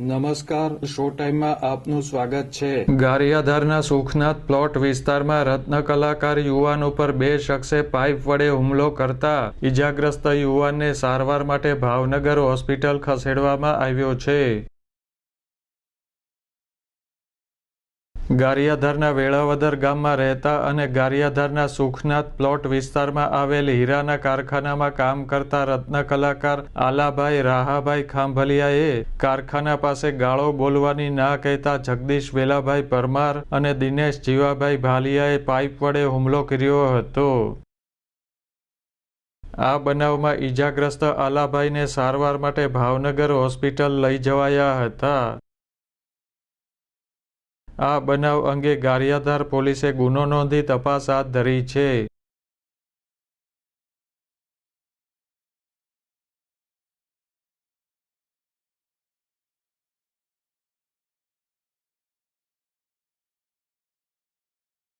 નમસ્કાર, શો ટાઈમમાં આપનું સ્વાગત છે. ગારિયાધારના સુખનાથ પ્લોટ વિસ્તારમાં રત્ન કલાકાર યુવાન ઉપર બે શખ્સે પાઇપ વડે હુમલો કરતા ઈજાગ્રસ્ત યુવાનને સારવાર માટે ભાવનગર હોસ્પિટલ ખસેડવામાં આવ્યો છે. ગારિયાધારના વેળાવદર ગામમાં રહેતા અને ગારિયાધારના સુખનાથ પ્લોટ વિસ્તારમાં આવેલ હીરાના કારખાનામાં કામ કરતા રત્ન કલાકાર આલાભાઈ રાહાભાઈ ખાંભલિયાએ કારખાના પાસે ગાળો બોલવાની ના કહેતા જગદીશ વેલાભાઈ પરમાર અને દિનેશ જીવાભાઈ ભાલિયાએ પાઇપ વડે હુમલો કર્યો હતો. આ બનાવમાં ઈજાગ્રસ્ત આલાભાઈને સારવાર માટે ભાવનગર હોસ્પિટલ લઈ જવાયા હતા. આ બનાવ અંગે ગારિયાધાર પોલીસે ગુનો નોંધી તપાસ હાથ ધરી છે.